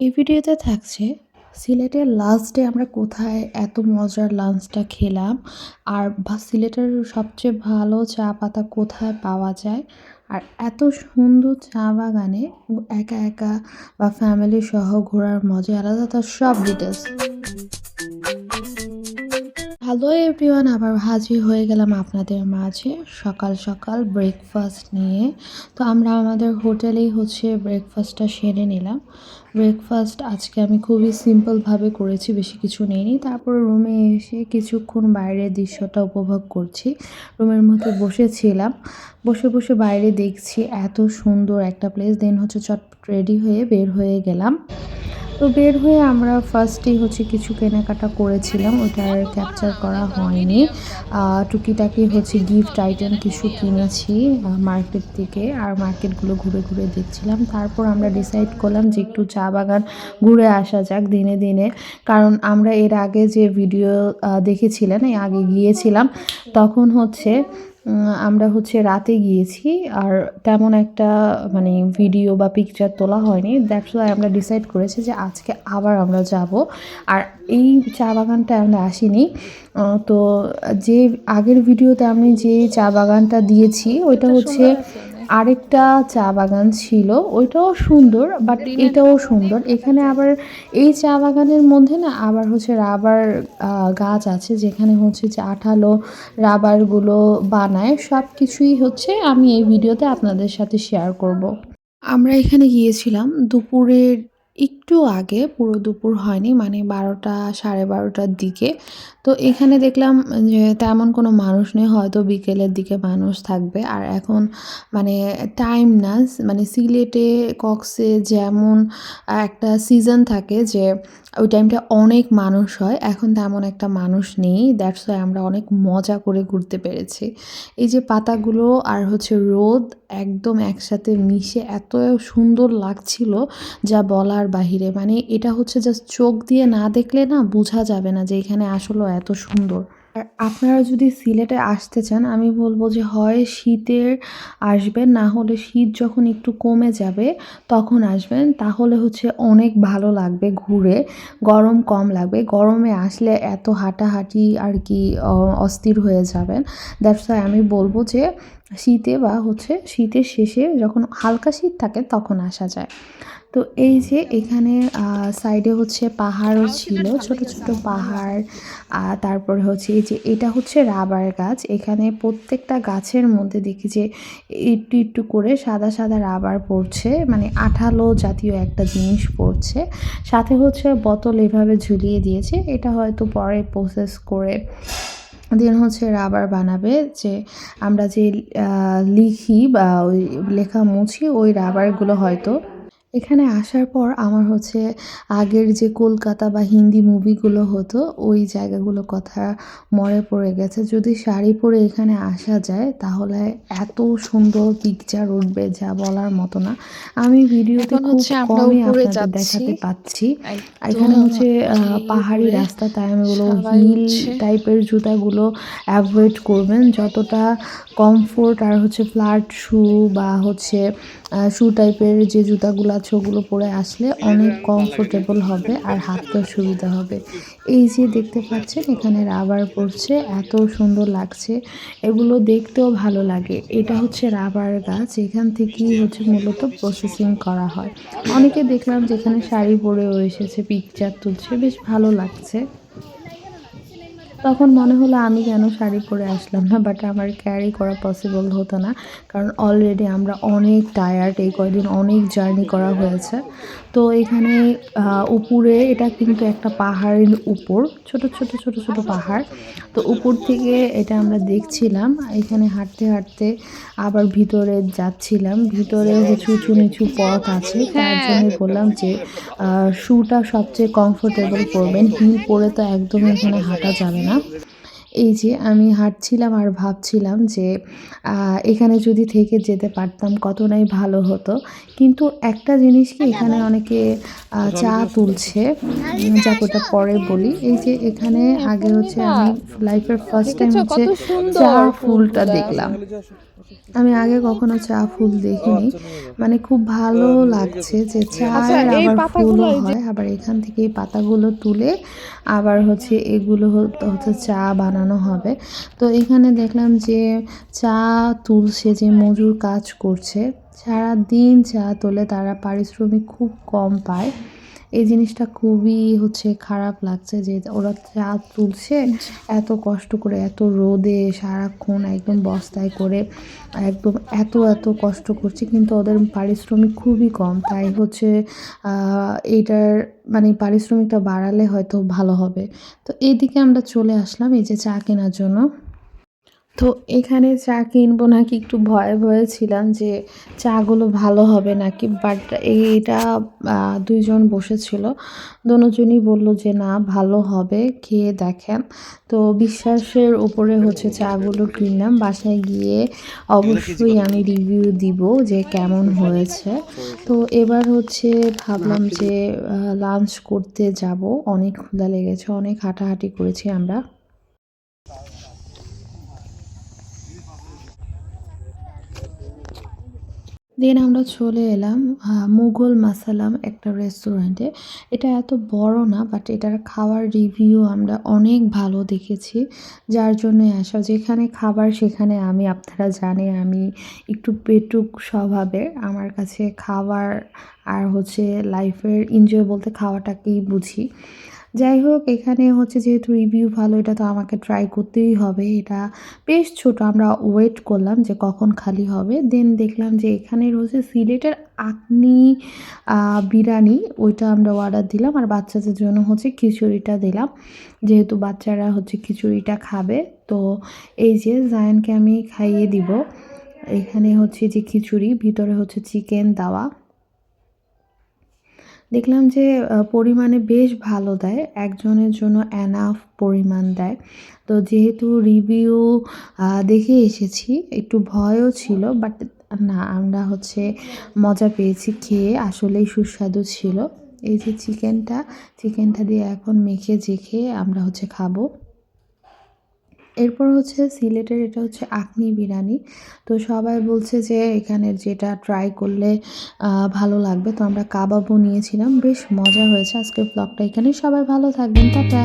এই ভিডিওতে থাকছে সিলেটের লাস্ট ডে আমরা কোথায় এত মজার লাঞ্চটা খেলাম আর সিলেটের সবচেয়ে ভালো চা পাতা কোথায় পাওয়া যায়? আর এত সুন্দর চা বাগানে একা একা বা ফ্যামিলি সহ ঘোরার মজা আলাদা তার সব ডিটেলস হ্যালো এভরিওয়ান আবার হাজির হয়ে গেলাম আপনাদের মাঝে সকাল সকাল ব্রেকফাস্ট নিয়ে। তো আমরা আমাদের হোটেলেই হচ্ছে ব্রেকফাস্টটা সেরে নিলাম। ব্রেকফাস্ট আজকে আমি খুবই সিম্পলভাবে করেছি, বেশি কিছু নেইনি। তারপর রুমে এসে কিছুক্ষণ বাইরের দৃশ্যটা উপভোগ করছি। রুমের মধ্যে বসেছিলাম। বসে বসে বাইরে দেখছি এত সুন্দর একটা প্লেস দেন হচ্ছে চটপট রেডি হয়ে বের হয়ে গেলাম। তো বের হয়ে আমরা ফার্স্টেই হচ্ছে কিছু কেনাকাটা করেছিলাম, ওটা আর ক্যাপচার করা হয়নি। টুকিটাকি হচ্ছে গিফট আইটেম কিছু কিনেছি মার্কেট থেকে, আর মার্কেটগুলো ঘুরে ঘুরে দেখছিলাম। তারপর আমরা ডিসাইড করলাম যে একটু চা বাগান ঘুরে আসা যাক দিনে দিনে। কারণ আমরা এর আগে যে ভিডিও দেখেছিলেন এই আগে গিয়েছিলাম, তখন হচ্ছে আমরা হচ্ছে রাতে গিয়েছি আর তেমন একটা মানে ভিডিও বা পিকচার তোলা হয়নি। দ্যাটস ওয়াই আমরা ডিসাইড করেছি যে আজকে আবার আমরা যাব। আর এই চা বাগানটা আমরা আসিনি। তো যে আগের ভিডিওতে আমি যে চা বাগানটা দিয়েছি ওইটা হচ্ছে আরেকটা চা বাগান ছিল ওইটাও সুন্দর বাট এটাও সুন্দর। এখানে আবার এই চা বাগানের মধ্যে না আবার হচ্ছে রাবার গাছ আছে যেখানে হচ্ছে যে আঠালো রাবারগুলো বানায়। সব কিছুই হচ্ছে আমি এই ভিডিওতে আপনাদের সাথে শেয়ার করব। আমরা এখানে গিয়েছিলাম দুপুরের একটু আগে পুরো দুপুর হয়নি মানে বারোটা সাড়ে বারোটার দিকে। তো এখানে দেখলাম যে তেমন কোনো মানুষ নেই, হয়তো বিকেলের দিকে মানুষ থাকবে। আর এখন মানে টাইম না মানে সিলেটে, কক্সে যেমন একটা সিজন থাকে যে ওই টাইমটা অনেক মানুষ হয়, এখন তেমন একটা মানুষ নেই। দ্যাটস ওয়াই আমরা অনেক মজা করে ঘুরতে পেরেছি। এই যে পাতাগুলো আর হচ্ছে রোদ একদম একসাথে মিশে এত সুন্দর লাগছিল যা বলার বাহিরে। মানে এটা হচ্ছে জাস্ট চোখ দিয়ে না দেখলে না বোঝা যাবে না যে এখানে আসলে এত সুন্দর। আর আপনারা যদি সিলেটে আসতে চান, আমি বলব যে হয় শীতের আসবেন, না হলে শীত যখন একটু কমে যাবে তখন আসবেন। তাহলে হচ্ছে অনেক ভালো লাগবে ঘুরে। গরম কম লাগবে। গরমে আসলে এত হাঁটাহাঁটি আর কি অস্থির হয়ে যাবেন। দ্যাটস আমি বলব যে শীতে বা হচ্ছে শীতের শেষে যখন হালকা শীত থাকে তখন আসা যায়। তো এই যে এখানে সাইডে হচ্ছে পাহাড়ও ছিল, ছোট ছোট পাহাড়। তারপরে হচ্ছে এই যে এটা হচ্ছে রাবার গাছ। এখানে প্রত্যেকটা গাছের মধ্যে দেখি যে একটু একটু করে সাদা সাদা রাবার পড়ছে মানে আঠালো জাতীয় একটা জিনিস পড়ছে। সাথে হচ্ছে বোতল এভাবে ঝুলিয়ে দিয়েছে, এটা হয়তো পরে প্রসেস করে দেন হচ্ছে রাবার বানাবে। যে আমরা যে লিখি বা ওই লেখা মুছি, ওই রাবারগুলো হয়তো এখানে আসার পর আমার হচ্ছে আগের যে কলকাতা বা হিন্দি মুভিগুলো হতো ওই জায়গাগুলো কথা মনে পড়ে গেছে। যদি শাড়ি পরে এখানে আসা যায় তাহলে এত সুন্দর পিকচার উঠবে যা বলার মতো না। আমি ভিডিওতে খুব কমই আপনাদের দেখাতে পাচ্ছি। এখানে হচ্ছে পাহাড়ি রাস্তা তাই আমি বলব হিল টাইপের জুতাগুলো অ্যাভয়েড করবেন। যতটা কমফোর্ট আর হচ্ছে ফ্ল্যাট শু বা হচ্ছে শু টাইপের যে জুতাগুলো আছে, ওগুলো পরে আসলে অনেক কমফোর্টেবল হবে আর হাঁটতেও সুবিধা হবে। এই যে দেখতে পাচ্ছেন, এখানে রাবার পড়ছে, এত সুন্দর লাগছে। এগুলো দেখতেও ভালো লাগে। এটা হচ্ছে রাবার গাছ, এখান থেকেই হচ্ছে মূলত প্রসেসিং করা হয়। অনেকে দেখলাম যেখানে শাড়ি পরেও এসেছে পিকচার তুলছে, বেশ ভালো লাগছে। তখন মনে হলো আমি কেন শাড়ি পরে আসলাম না বাট আমার ক্যারি করা পসিবল হতো না কারণ অলরেডি আমরা অনেক টায়ার্ড এই কয়দিন অনেক জার্নি করা হয়েছে। তো এখানে উপরে এটা কিন্তু একটা পাহাড়ের উপর ছোট ছোট ছোট ছোট পাহাড়। তো উপর থেকে এটা আমরা দেখছিলাম এখানে হাঁটতে হাঁটতে আবার ভিতরে যাচ্ছিলাম ভিতরে হচ্ছে উঁচু নিচু পথ আছে। তার জন্য বললাম যে শুটা সবচেয়ে কমফোর্টেবল করবেন হিল পরে তো একদমই এখানে হাঁটা যাবে না। এই যে আমি হাঁটছিলাম আর ভাবছিলাম যে এখানে যদি থেকে যেতে পারতাম কত নাই ভালো হতো। কিন্তু একটা জিনিস কি এখানে অনেকে আহ, চা তুলছে। যা কোটা ওটা পরে বলি। এই যে এখানে আগে হচ্ছে আমি লাইফের ফার্স্ট টাইম হচ্ছে চা ফুলটা। দেখলাম। আমি আগে কখনো চা ফুল দেখিনি। মানে খুব ভালো লাগছে যে আচ্ছা, চায়ের আবার ফুলও হয়। আবার এখান থেকে এই পাতাগুলো তুলে আবার হচ্ছে এগুলো হচ্ছে চা বানানো হবে। তো এখানে দেখলাম যে চা তুলছে যে মজুর কাজ করছে সারা দিন চা তোলে তারা পারিশ্রমিক খুব কম পায়। এই জিনিসটা খুবই হচ্ছে খারাপ লাগছে যে ওরা চা তুলছে এত কষ্ট করে এত রোদে সারাক্ষণ একদম বস্তায় করে একদম এত এত কষ্ট করছে। কিন্তু ওদের পারিশ্রমিক খুবই কম। তাই হচ্ছে এইটার মানে পারিশ্রমিকটা বাড়ালে হয়তো ভালো হবে। তো এইদিকে আমরা চলে আসলাম এই যে চা কেনার জন্য। তো এখানে চা কিনবো নাকি একটু ভয়ে ভয়ে ছিলাম যে চাগুলো ভালো হবে নাকি? বাট এইটা দুইজন বসেছিল। দুজনই বলল যে না, ভালো হবে, খেয়ে দেখেন। তো বিশ্বাসের উপরে হচ্ছে চাগুলো কিনলাম। বাসায় গিয়ে অবশ্যই আমি রিভিউ দিব যে কেমন হয়েছে। তো এবার হচ্ছে ভাবলাম যে লাঞ্চ করতে যাব। অনেক ক্ষুধা লেগেছে, অনেক হাঁটাহাঁটি করেছি আমরা। দেন আমরা চলে এলাম মুঘল মাসালাম একটা রেস্টুরেন্টে এটা এত বড় না বাট এটার খাওয়ার রিভিউ আমরা অনেক ভালো দেখেছি। যার জন্য আসা, যেখানে খাবার সেখানে আমি, আপনারা জানে আমি একটু পেটুক স্বভাবের। আমার কাছে খাবার আর হচ্ছে লাইফের এনজয় বলতে খাওয়াটাকেই বুঝি। যাই হোক, এখানে হচ্ছে যেহেতু রিভিউ ভালো, এটা তো আমাকে ট্রাই করতেই হবে। এটা বেশ ছোট, আমরা ওয়েট করলাম যে কখন খালি হবে। দেন দেখলাম যে এখানে রয়েছে সিলেটের আকনি বিরিয়ানি, ওইটা আমরা অর্ডার দিলাম। আর বাচ্চাদের জন্য হচ্ছে খিচুড়িটা দিলাম। যেহেতু বাচ্চারা হচ্ছে খিচুড়িটা খাবে, তো এই যে জায়ানকে আমি খাইয়ে দিব। এখানে হচ্ছে যে খিচুড়ি, ভিতরে হচ্ছে চিকেন দেওয়া। দেখলাম যে পরিমাণে বেশ ভালো দেয়। একজনের জন্য অ্যানাফ পরিমাণ দেয়। তো যেহেতু রিভিউ দেখে এসেছি, একটু ভয়ও ছিল বাট না, আমরা হচ্ছে মজা পেয়েছি, খেয়ে আসলেই সুস্বাদু ছিল। এই যে চিকেনটা চিকেনটা দিয়ে এখন মেখে জেখে আমরা হচ্ছে খাব। এরপর হচ্ছে সিলেটের এটা হচ্ছে আকনি বিরিয়ানি। তো সবাই বলছে যে এখানে যেটা ট্রাই করলে ভালো লাগবে। তো আমরা কাবাবও নিয়েছিলাম। বেশ মজা হয়েছে। আজকের ব্লগটা এখানে সবাই ভালো থাকবেন। টাটা।